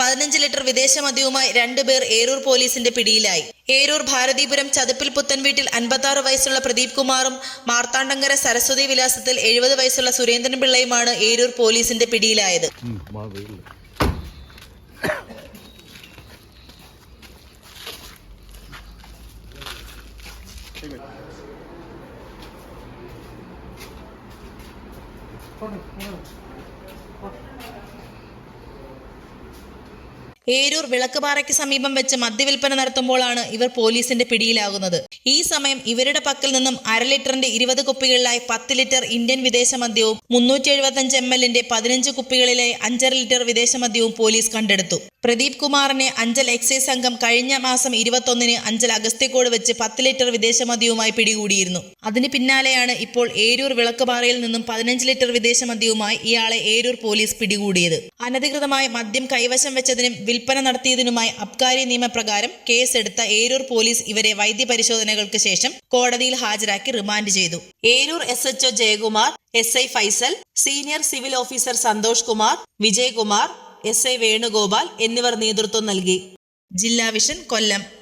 പതിനഞ്ച് ലിറ്റർ വിദേശ മദ്യവുമായി രണ്ടുപേർ ഏരൂർ പോലീസിന്റെ പിടിയിലായി. ഏരൂർ ഭാരതീപുരം ചതുപ്പിൽ പുത്തൻ വീട്ടിൽ അൻപത്തി വയസ്സുള്ള പ്രദീപ് കുമാറും മാർത്താണ്ഡങ്കര സരസ്വതി വിലാസത്തിൽ എഴുപത് വയസ്സുള്ള സുരേന്ദ്രൻ പിള്ളയുമാണ് ഏരൂർ പോലീസിന്റെ പിടിയിലായത്. ഏരൂർ വിളക്കുപാറയ്ക്ക് സമീപം വെച്ച് മദ്യവിൽപ്പന നടത്തുമ്പോഴാണ് ഇവർ പോലീസിന്റെ പിടിയിലാകുന്നത്. ഈ സമയം ഇവരുടെ പക്കൽ നിന്നും അര ലിറ്ററിന്റെ ഇരുപത് കുപ്പികളിലായി പത്ത് ലിറ്റർ ഇന്ത്യൻ വിദേശ മദ്യവും മുന്നൂറ്റി എഴുപത്തി അഞ്ച് എം എല്ലിന്റെ പതിനഞ്ച് കുപ്പികളിലായി അഞ്ചര ലിറ്റർ വിദേശ മദ്യവും പോലീസ് കണ്ടെടുത്തു. പ്രദീപ് കുമാറിനെ അഞ്ചൽ എക്സൈസ് സംഘം കഴിഞ്ഞ മാസം ഇരുപത്തൊന്നിന് അഞ്ചൽ അഗസ്ത്യക്കോട് വെച്ച് പത്ത് ലിറ്റർ വിദേശമദ്യവുമായി പിടികൂടിയിരുന്നു. അതിന് പിന്നാലെയാണ് ഇപ്പോൾ ഏരൂർ വിളക്കുപാറയിൽ നിന്നും പതിനഞ്ച് ലിറ്റർ വിദേശമദ്യവുമായി ഇയാളെ ഏരൂർ പോലീസ് പിടികൂടിയത്. അനധികൃതമായി മദ്യം കൈവശം വെച്ചതിനും വിൽപ്പന നടത്തിയതിനുമായി അബ്കാരി നിയമപ്രകാരം കേസെടുത്ത ഏരൂർ പോലീസ് ഇവരെ വൈദ്യപരിശോധനകൾക്ക് ശേഷം കോടതിയിൽ ഹാജരാക്കി റിമാൻഡ് ചെയ്തു. Eroor S HO Jayakumar S I Faisal senior civil officer Santhosh Kumar Vijayakumar S I Venugopal എന്നിവർ നേതൃത്വം നൽകി. ജില്ലാ വിഷൻ കൊല്ലം.